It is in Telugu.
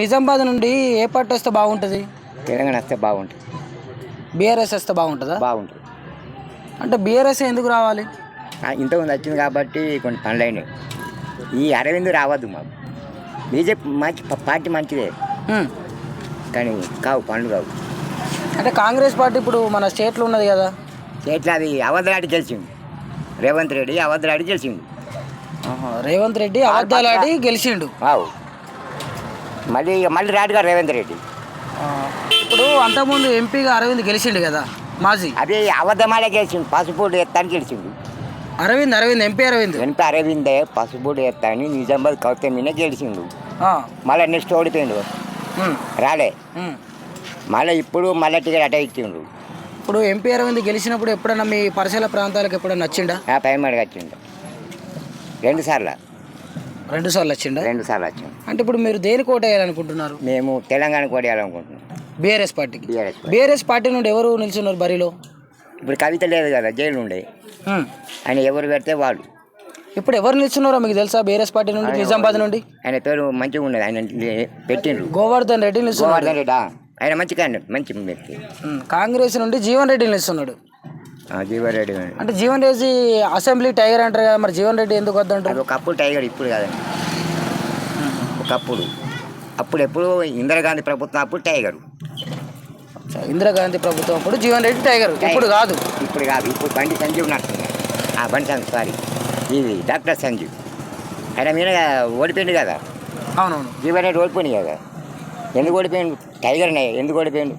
నిజామాబాద్ నుండి ఏ పార్టీ వస్తే బాగుంటుంది? తెలంగాణ వస్తే బాగుంటుంది. బీఆర్ఎస్ వస్తే బాగుంటుందా? బాగుంటుంది. అంటే బీఆర్ఎస్ ఎందుకు రావాలి? ఇంతకుముందు వచ్చింది కాబట్టి కొన్ని పనులు అయినాయి. ఈ అరవింద్ రావద్దు మాకు. బీజేపీ మంచి పార్టీ మంచిదే. కానీ కావు పనులు కావు. అంటే కాంగ్రెస్ పార్టీ ఇప్పుడు మన స్టేట్లో ఉన్నది కదా? ఎట్లా అది అవధరాడి గెలిచిండు. రేవంత్ రెడ్డి అవధరాడి గెలిచిండు. రేవంత్ రెడ్డి అబద్ధాలాడి గెలిచిండు. వావు మళ్ళీ మళ్ళీ రాడుగా రేవంత్ రెడ్డి. ఇప్పుడు అంతకుముందు ఎంపీగా అరవింద్ గెలిచిండు కదా మాజీ. అదే అబద్ధమాలే గెలిచిండు పసుపుడు ఎత్తాని గెలిచిండు. అరవింద్ అరవింద్ ఎంపీ అరవింద్. వెనక అరవిందే పసుపుడు ఎత్తాని నిజామాబాద్ కవిత మీద గెలిచిండు. మళ్ళీ నెక్స్ట్ ఓడిపోయిండు. రాలే. మళ్ళీ ఇప్పుడు మళ్ళీ టికెట్ అట ఇచ్చిండు. ఇప్పుడు ఎంపీ అరవింద్ గెలిచినప్పుడు ఎప్పుడైనా మీ పరిసర ప్రాంతాలకు ఎప్పుడైనా నచ్చిండా? ఆ పై మడికి వచ్చిండు రెండు సార్లు. రెండు సార్లు వచ్చిండా? రెండు సార్లు వచ్చిండు అంటే ఇప్పుడు మీరు దేనికి ఓటు వేయాలనుకుంటున్నారు? మేము తెలంగాణకు ఓడియాలనుకుంటున్నాం బీఆర్ఎస్ పార్టీకి. బీఆర్ఎస్ బీఆర్ఎస్ పార్టీ నుండి ఎవరు నిల్చున్నారు బరిలో? ఇప్పుడు కవిత లేదు కదా జైలు ఉండే. హ్మ్. ఆయన ఎవరు పెడితే వాళ్ళు. ఇప్పుడు ఎవరు నిల్చున్నారో మీకు తెలుసా బీఆర్ఎస్ పార్టీ నుండి నిజామాబాద్ నుండి? ఆయన పేరు మంచిగా ఉన్నది ఆయన లే- పెట్టిండ్రు. గోవర్ధన్ రెడ్డి నిల్చున్నాడు. గోవర్ధన్ రెడ్డి? ఆయన మంచి క్యాండిడేట్ మంచి వ్యక్తి. హ్మ్. కాంగ్రెస్ నుండి జీవన్ రెడ్డి నిల్చున్నాడు. ఆ, జీవారెడ్డి అంటే జీవన్ రెడ్డి అసెంబ్లీ టైగర్ అంటారు కదా మరి జీవన్ రెడ్డి ఎందుకు వద్దంటారు? ఒకప్పుడు టైగర్ ఇప్పుడు కాదండి ఒకప్పుడు. అప్పుడు ఎప్పుడు ఇందిరాగాంధీ ప్రభుత్వం అప్పుడు టైగరు. ఇందిరాగాంధీ ప్రభుత్వం అప్పుడు జీవన్ రెడ్డి టైగర్. ఇప్పుడు కాదు. ఇప్పుడు కాదు. ఇప్పుడు బండి సంజీవ్ నడుస్తుంది. ఆ బండి సంజీవ్ సారీ. ఇది డాక్టర్ సంజీవ్. ఆయన మీద ఓడిపోయింది కదా. అవునవును. జీవరెడ్డి ఓడిపోయింది కదా. ఎందుకు ఓడిపోయిండు? టైగర్నే ఎందుకు ఓడిపోయిండు.